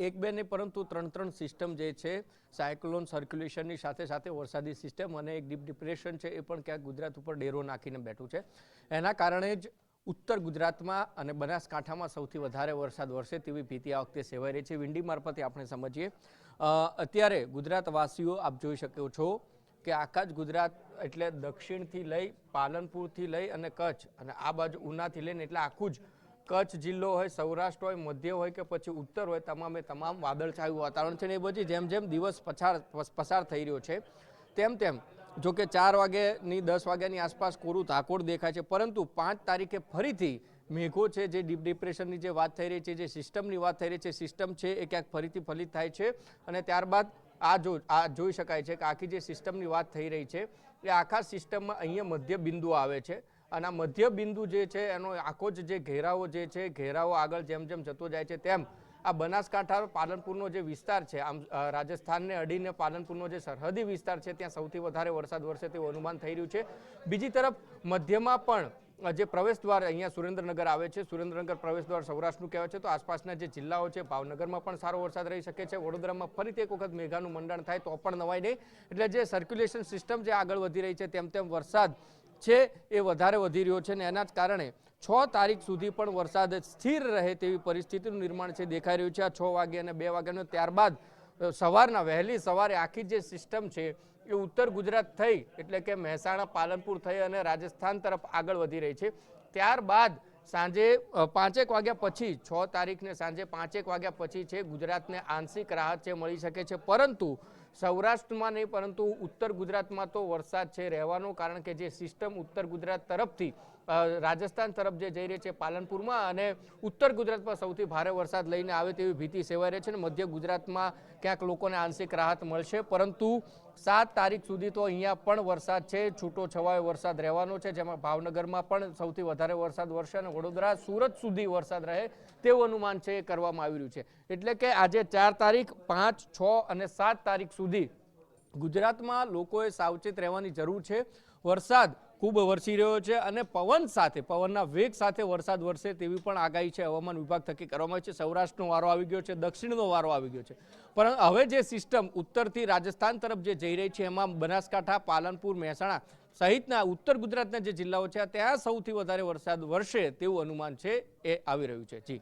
એક બે નહીં, પરંતુ ત્રણ ત્રણ સિસ્ટમ જે છે સાયક્લોન સર્ક્યુલેશનની સાથે સાથે વરસાદી સિસ્ટમ અને એક ડીપ ડિપ્રેશન છે, એ પણ ક્યાંક ગુજરાત ઉપર ડેરો નાખીને બેઠું છે. એના કારણે જ ઉત્તર ગુજરાતમાં અને બનાસકાંઠામાં સૌથી વધારે વરસાદ વરસે તેવી ભીતિ આ વખતે સેવાઈ રહી છે. વિંડી મારફતે આપણે સમજીએ. અત્યારે ગુજરાતવાસીઓ આપ જોઈ શકો છો કે આખા જ ગુજરાત એટલે દક્ષિણથી લઈ પાલનપુરથી લઈ અને કચ્છ અને આ બાજુ ઉનાથી લઈને એટલે આખું જ કચ્છ જિલ્લો હોય, સૌરાષ્ટ્ર હોય, મધ્ય હોય કે પછી ઉત્તર હોય, તમામે તમામ વાદળછાયું વાતાવરણ છે ને એ બધી જેમ જેમ દિવસ પછાર પસાર થઈ રહ્યો છે, તેમ તેમ. જો કે ચાર વાગ્યાની, દસ વાગ્યાની આસપાસ કોરું ધાકોડ દેખાય છે, પરંતુ પાંચ તારીખે ફરીથી મેઘો છે, જે ડીપ ડિપ્રેશનની જે વાત થઈ રહી છે, જે સિસ્ટમની વાત થઈ રહી છે, સિસ્ટમ છે એ ક્યાંક ફરીથી ફલિત થાય છે અને ત્યારબાદ આ જો, આ જોઈ શકાય છે કે આખી જે સિસ્ટમની વાત થઈ રહી છે, એ આખા સિસ્ટમમાં અહીંયા મધ્ય બિંદુ આવે છે. અને આ મધ્ય બિંદુ જે છે, એનો આખો જ જે ઘેરાવો જે છે, ઘેરાવો આગળ જેમ જેમ જતો જાય છે, તેમ આ બનાસકાંઠા પાલનપુરનો જે વિસ્તાર છે, આમ રાજસ્થાનને અડીને પાલનપુરનો જે સરહદી વિસ્તાર છે, ત્યાં સૌથી વધારે વરસાદ વરસે તેવું અનુમાન થઈ રહ્યું છે. બીજી તરફ, મધ્યમાં પણ જે પ્રવેશ દ્વાર અહીંયા સુરેન્દ્રનગર આવે છે, સુરેન્દ્રનગર પ્રવેશ દ્વાર સૌરાષ્ટ્રનું કહેવાય છે, તો આસપાસના જે જિલ્લાઓ છે, ભાવનગરમાં પણ સારો વરસાદ રહી શકે છે, વડોદરામાં ફરીથી એક વખત મેઘાનું મંડાણ થાય તો પણ નવાય નહીં. એટલે જે સર્ક્યુલેશન સિસ્ટમ જે આગળ વધી રહી છે, તેમ તેમ વરસાદ છે, એ વધારે વધી રહ્યો છે ને એના જ કારણે છ તારીખ સુધી પણ વરસાદ સ્થિર રહે તેવી પરિસ્થિતિનું નિર્માણ છે, દેખાઈ રહ્યું છે. આ છ વાગે અને બે વાગ્યાનો ત્યારબાદ સવારના, વહેલી સવારે આખી જે સિસ્ટમ છે, એ ઉત્તર ગુજરાત થઈ, એટલે કે મહેસાણા, પાલનપુર થઈ અને રાજસ્થાન તરફ આગળ વધી રહી છે. ત્યારબાદ સાંજે પાંચેક વાગ્યા પછી, છ તારીખને સાંજે પાંચેક વાગ્યા પછી છે, ગુજરાતને આંશિક રાહત છે, મળી શકે છે. પરંતુ સૌરાષ્ટ્રમાં નહીં, પરંતુ ઉત્તર ગુજરાતમાં તો વરસાદ છે રહેવાનો, કારણ કે જે સિસ્ટમ ઉત્તર ગુજરાત તરફથી રાજસ્થાન તરફ જે જઈ રહી છે પાલનપુરમાં અને ઉત્તર ગુજરાતમાં સૌથી ભારે વરસાદ લઈને આવે તેવી ભીતિ સેવાઈ રહી છે અને મધ્ય ગુજરાતમાં ક્યાંક લોકોને આંશિક રાહત મળશે. પરંતુ સાત તારીખ સુધી તો અહીંયા પણ વરસાદ છે, છૂટો છવાયો વરસાદ રહેવાનો છે, જેમાં ભાવનગરમાં પણ સૌથી વધારે વરસાદ વરસે અને વડોદરા, સુરત સુધી વરસાદ રહે તેવું અનુમાન છે, એ કરવામાં આવી રહ્યું છે. એટલે કે આજે ચાર તારીખ, પાંચ, છ અને સાત તારીખ સુધી ગુજરાતમાં લોકોએ સાવચેત રહેવાની જરૂર છે. વરસાદ ખૂબ વરસી રહ્યો છે અને પવન સાથે, પવનના વેગ સાથે વરસાદ વરસે તેવી પણ આગાહી છે હવામાન વિભાગ થકી કરવામાં આવી છે. સૌરાષ્ટ્રનો વારો આવી ગયો છે, દક્ષિણનો વારો આવી ગયો છે. પરંતુ હવે જે સિસ્ટમ ઉત્તરથી રાજસ્થાન તરફ જે જઈ રહી છે, એમાં બનાસકાંઠા, પાલનપુર, મહેસાણા સહિતના ઉત્તર ગુજરાતના જે જિલ્લાઓ છે, ત્યાં સૌથી વધારે વરસાદ વરસે તેવું અનુમાન છે એ આવી રહ્યું છે. જી.